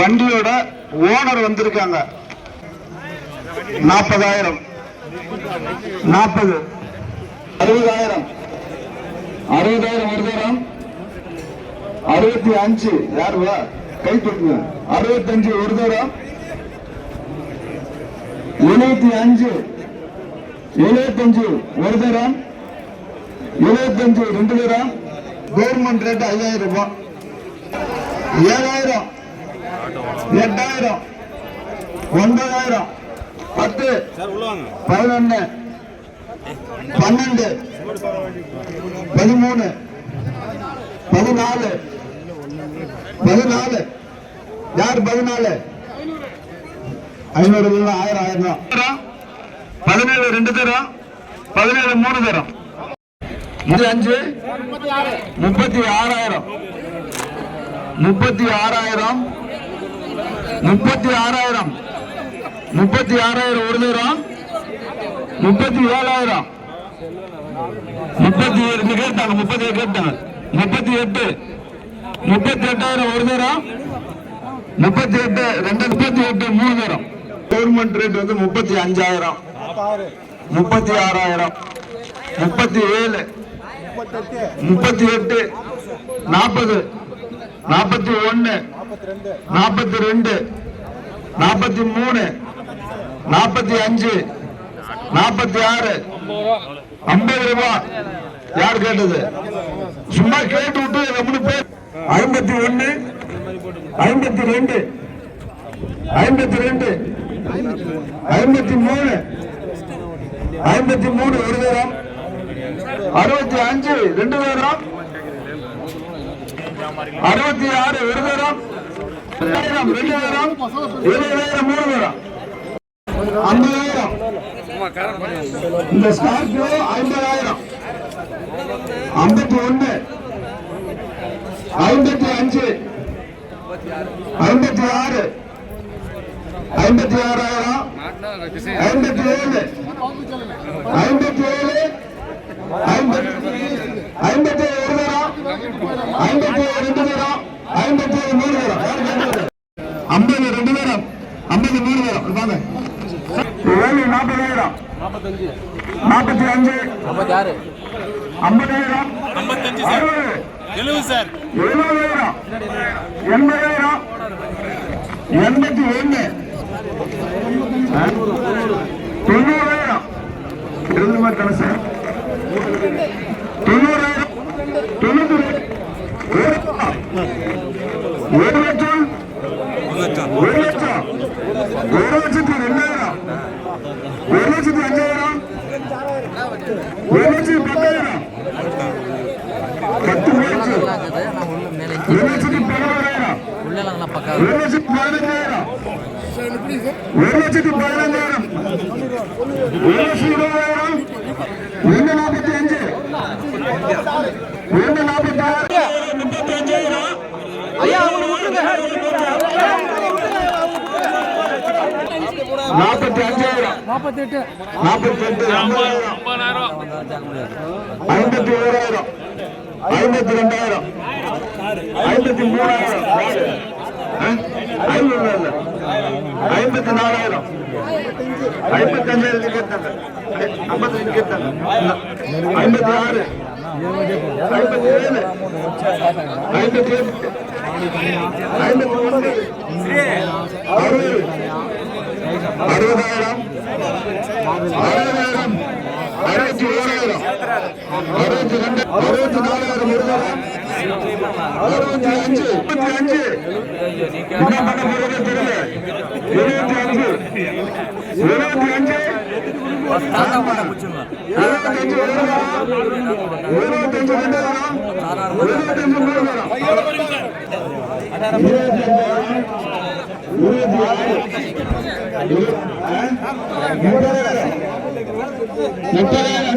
வண்டியோட ஓனர் வந்திருக்காங்க. நாற்பதாயிரம் நாற்பது அறுபதாயிரம். அறுபதாயிரம் வருதாயிரம் அறுபத்தி அஞ்சு. யாருவா? கை தூக்குங்க அறுபத்தஞ்சு ஒரு தூரம் எழுபத்தி அஞ்சு. எழுபத்தஞ்சு ஒரு தரம் எழுபத்தஞ்சு ரெண்டு தூரம் கவர்மெண்ட் ரேட் ஐயாயிரம் ரூபாய். ஏழாயிரம். எட்டாயிரம். ஒன்பதாயிரம். பத்து. பதினொன்னு. பன்னெண்டு. பதிமூணு. பதினாலு. பதினாலு. யார் பதினாலு? ஐநூறு ஆயிரம் ஆயிரம் பதினேழு ரெண்டு தரம். பதினேழு மூணு தரம். இது அஞ்சு. முப்பத்தி ஆறாயிரம். முப்பத்தி ஆறாயிரம். முப்பத்தி ஆறாயிரம். முப்பத்தி ஆறாயிரம் ஒரு தரம் முப்பத்தி ஏழாயிரம். முப்பத்தி ஏழு கேட்டாங்க முப்பத்தி ஏழு கேட்டாங்க. முப்பத்தி எட்டு. முப்பத்தி எட்டாயிரம் ஒரு தரம் முப்பத்தி எட்டு ரெண்டு முப்பத்தி எட்டு மூணு தரம் கவர்மெண்ட் ரேட் வந்து முப்பத்தி அஞ்சாயிரம். முப்பத்தி ஆறாயிரம். முப்பத்தி ஏழு. முப்பத்தி எட்டு. நாற்பது. நாற்பத்தி ஒன்னு நாற்பத்தி ரெண்டு நாற்பத்தி மூணு நாற்பத்தி அஞ்சு நாற்பத்தி ஆறு ஐம்பது ரூபாய் யார் கேட்டது? சும்மா கேட்டு விட்டு நம்மளுக்கு பேர். ஐம்பத்தி ஒன்னு ஐம்பத்தி ரெண்டு ஐம்பத்தி ரெண்டு ஐம்பத்தி மூணு ஐம்பத்தி மூணு ஒரு தூரம் அறுபத்தி அஞ்சு ரெண்டு தூரம் அறுபத்தி ஆறு ஒரு தரம் ரெண்டாயிரம் ரெண்டு தரம் இருபதாயிரம் மூணு தரம் ஐம்பதாயிரம். இந்த ஸ்கார்பியோ ஐம்பதாயிரம். ஐம்பத்தி ஒண்ணு ஐம்பத்தி அஞ்சு. ஐம்பத்தி ஆறு. ஐம்பத்தி ஆறாயிரம். ஐம்பத்தி ஏழு. ஐம்பத்தி ஏழு. ஐம்பத்தி ஐம்பத்தி ஒரு தரம் ஐம்பத்தி ரெண்டு தரம் ஐம்பத்தி ஏழு மூணு தரம் யார் கேட்டது? ஐம்பது ரெண்டு தரம் ஐம்பது மூணு தரம் வாங்க ஏழு நாற்பதாயிரம் நாற்பத்தி அஞ்சு. ஐம்பத்தாறு. ஐம்பதாயிரம். ஐம்பத்தஞ்சு சார். எழுபது சார். எழுபதாயிரம். எண்பதாயிரம். எண்பத்தி ஒண்ணு தொண்ணூறாயிரம். எழுது மாதிரி சார். தொண்ணூறாயிரம். லட்சம். ஒரு லட்சம். ஒரு லட்சத்தி ரெண்டாயிரம் ஒரு லட்சத்தி அஞ்சாயிரம் ஒரு லட்சத்தி பத்தாயிரம் பத்து லட்சம் உள்ள ஒரு லட்சத்தி பதினோராயிரம் ஒரு லட்சத்தி பதினஞ்சாயிரம் ஒரு லட்சத்தி பதினஞ்சாயிரம் ஒரு லட்சத்தி இருபதாயிரம் ஒன்று நாற்பத்தி அஞ்சு ஒன்று நாற்பத்தி ஆறு முப்பத்தி அஞ்சாயிரம் நாற்பத்தெட்டு நாற்பத்தி எட்டு ஐம்பதாயிரம். ஐம்பதாயிரம். ஐம்பத்தி ஓராயிரம் ஐம்பத்தி ரெண்டாயிரம் ஐம்பத்தி மூணாயிரம் ஐம்பத்தி நாலாயிரம் ஐம்பத்தி அஞ்சாயிரம் கேட்டாங்க ஐம்பத்தி ரெண்டு கேட்டாங்க ஐம்பத்தி ஆறு ஐம்பத்தி ஏழு ஐம்பத்தி எட்டு அறுபதாயிரம் அறுபதாயிரம் அறுபத்தி ஓராயிரம் அறுபத்தி ரெண்டு அறுபத்தி நாலாயிரம் இருபதாயிரம் அறுபத்தி அஞ்சு முப்பத்தி அஞ்சு இருபத்தி அஞ்சு இருபத்தி அஞ்சு. இருபத்தஞ்சு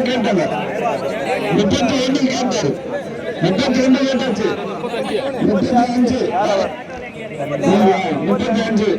கேட்டாங்க முப்பத்தி ஒன்று கேட்டாரு முப்பத்தி ரெண்டு கேட்டாச்சு முப்பத்தி அஞ்சு. முப்பத்தி அஞ்சு.